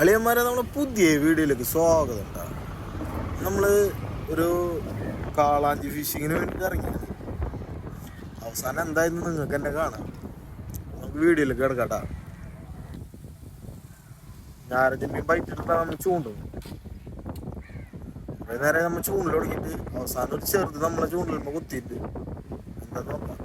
അളിയന്മാരെ നമ്മൾ പുതിയ വീഡിയോയിലേക്ക് സ്വാഗതം ഉണ്ടാ നമ്മൾ ഒരു കാളാഞ്ചി ഫിഷിങ്ങിന് വേണ്ടി ഇറങ്ങി അവസാനം എന്തായിരുന്നു നിങ്ങൾക്ക് എന്നെ കാണാം നമുക്ക് വീഡിയോയിലേക്ക് കിടക്കട്ടാ മീൻ ബൈറ്റിട്ടാ നമ്മൾ ചൂണ്ടും. കുറേ നേരം നമ്മൾ ചൂണ്ടിൽ തുടങ്ങിയിട്ട് അവസാനം ഒരു ചെറുത് നമ്മളെ ചൂണ്ടിൽ കുത്തിയിട്ട് എന്താ നോക്കാം.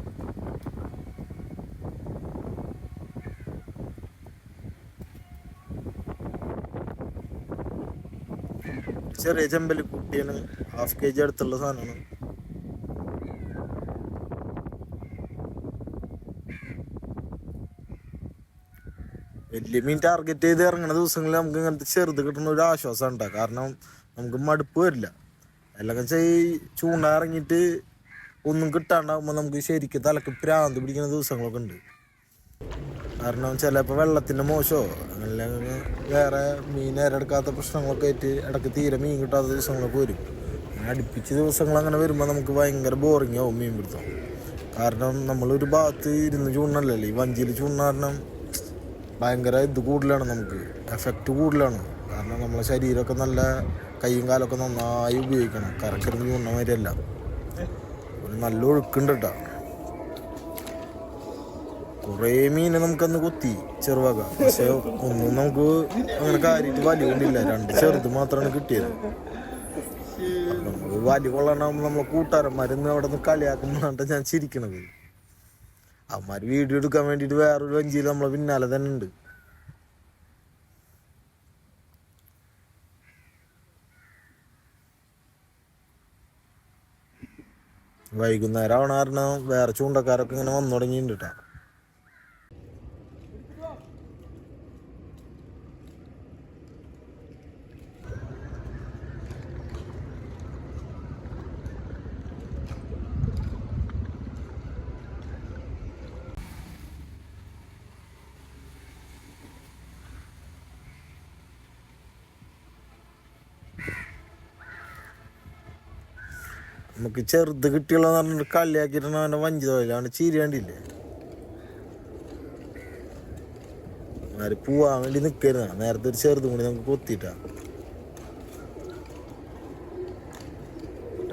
ചെറിയ ചെമ്പൽ കുട്ടിയാണ്. ഹാഫ് കെ ജി അടുത്തുള്ള സാധനമാണ്. വലിയ മീൻ ടാർഗറ്റ് ചെയ്ത് ഇറങ്ങുന്ന ദിവസങ്ങളിൽ നമുക്ക് ഇങ്ങനത്തെ ചെറുത് കിട്ടുന്ന ഒരു ആശ്വാസം ഉണ്ടാ കാരണം നമുക്ക് മടുപ്പ് വരില്ല. അല്ലെങ്കിൽ ഈ ചൂണ്ട ഇറങ്ങിയിട്ട് ഒന്നും കിട്ടാണ്ടാകുമ്പോൾ നമുക്ക് ശരിക്കും തലക്ക് പ്രാന്ത് പിടിക്കുന്ന ദിവസങ്ങളൊക്കെ ഉണ്ട്. കാരണം ചിലപ്പോൾ വെള്ളത്തിന്റെ മോശമോ അങ്ങനെ വേറെ മീൻ നേരെടുക്കാത്ത പ്രശ്നങ്ങളൊക്കെ ആയിട്ട് ഇടയ്ക്ക് തീരെ മീൻ കിട്ടാത്ത ദിവസങ്ങളൊക്കെ വരും. അങ്ങനെ അടുപ്പിച്ച് ദിവസങ്ങൾ അങ്ങനെ വരുമ്പോൾ നമുക്ക് ഭയങ്കര ബോറിംഗ് ആവും മീൻ പിടുത്തം. കാരണം നമ്മളൊരു ഭാഗത്ത് ഇരുന്ന് ചൂണ്ടല്ലേ ഈ വഞ്ചിയിൽ ചൂണ്ട കാരണം ഭയങ്കര ഇത് കൂടുതലാണ് നമുക്ക്. എഫക്റ്റ് കൂടുതലാണ്. കാരണം നമ്മളെ ശരീരമൊക്കെ നല്ല കൈയും കാലൊക്കെ നന്നായി ഉപയോഗിക്കണം. കറക്കരുന്ന് ചൂണ്ട മാതിരിയല്ല. ഒരു നല്ല ഒഴുക്കുണ്ട് കേട്ടോ. കുറേ മീനെ നമുക്കന്ന് കൊത്തി ചെറുവക. പക്ഷെ ഒന്നും നമുക്ക് അങ്ങനെ കാര്യമായിട്ട് വലിയ കൊണ്ടില്ല. രണ്ട് ചെറുത് മാത്രമാണ് കിട്ടിയത്. നമുക്ക് വലിയ കൊള്ളാണ്ടാകുമ്പോൾ നമ്മളെ കൂട്ടുകാരന്മാരെന്ന് അവിടെ നിന്ന് കളിയാക്കുമ്പോഴാണ് ഞാൻ ചിരിക്കണത്. അവന്മാർ വീഡിയോ എടുക്കാൻ വേണ്ടിയിട്ട് വേറൊരു വഞ്ചിയിൽ നമ്മളെ പിന്നാലെ തന്നെ ഉണ്ട്. വൈകുന്നേരം ആവണ കാരണം വേറെ ചൂണ്ടക്കാരൊക്കെ ഇങ്ങനെ വന്നു തുടങ്ങിയിട്ടുണ്ട് കേട്ടോ നമുക്ക് ചെറുത് കിട്ടിയുള്ള പറഞ്ഞിട്ട് കളിയാക്കിയിട്ടാണ് അവന്റെ വഞ്ചി തോയില്ല അവന്റെ ചീരണ്ടില്ലേ ആര് പോവാൻ വേണ്ടി നിൽക്കരുതാണ് നേരത്തെ ഒരു ചെറുതും കൂടി നമുക്ക് കൊത്തിയിട്ടാ.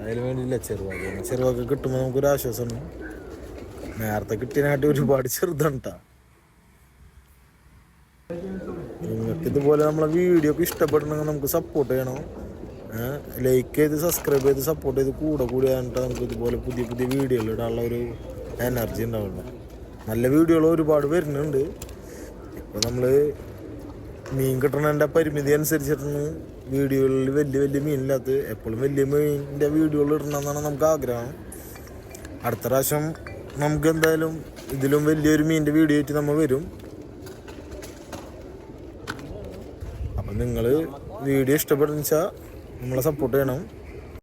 അതിന് വേണ്ടിയില്ല ചെറുവാക്ക്. ചെറുവാക്ക് കിട്ടുമ്പോൾ നമുക്കൊരു ആശ്വാസമാണ് നേരത്തെ കിട്ടിയതിനായിട്ട് ഒരുപാട് ചെറുതാണ് ട്ടാ. നിങ്ങൾക്ക് ഇതുപോലെ നമ്മളെ വീഡിയോ ഒക്കെ ഇഷ്ടപ്പെടണമെങ്കിൽ നമുക്ക് സപ്പോർട്ട് ചെയ്യണം. ലൈക്ക് ചെയ്ത് സബ്സ്ക്രൈബ് ചെയ്ത് സപ്പോർട്ട് ചെയ്ത് കൂടെ കൂടി ആയിട്ട് നമുക്ക് ഇതുപോലെ പുതിയ പുതിയ വീഡിയോകൾ ഇടാനുള്ള ഒരു എനർജി ഉണ്ടാവുള്ളൂ. നല്ല വീഡിയോകൾ ഒരുപാട് വരുന്നുണ്ട്. ഇപ്പോൾ നമ്മൾ മീൻ കിട്ടണതിന്റെ പരിമിതി അനുസരിച്ചിട്ടാണ് വീഡിയോകളിൽ വലിയ വലിയ മീനില്ലാത്ത എപ്പോഴും വലിയ മീനിന്റെ വീഡിയോകൾ ഇടണമെന്നാണ് നമുക്ക് ആഗ്രഹം. അടുത്ത പ്രാവശ്യം നമുക്ക് എന്തായാലും ഇതിലും വലിയൊരു മീനിന്റെ വീഡിയോ ആയിട്ട് നമ്മൾ വരും. അപ്പം നിങ്ങൾ വീഡിയോ ഇഷ്ടപ്പെടുന്ന വെച്ചാൽ നമ്മളെ സപ്പോർട്ട് ചെയ്യണം.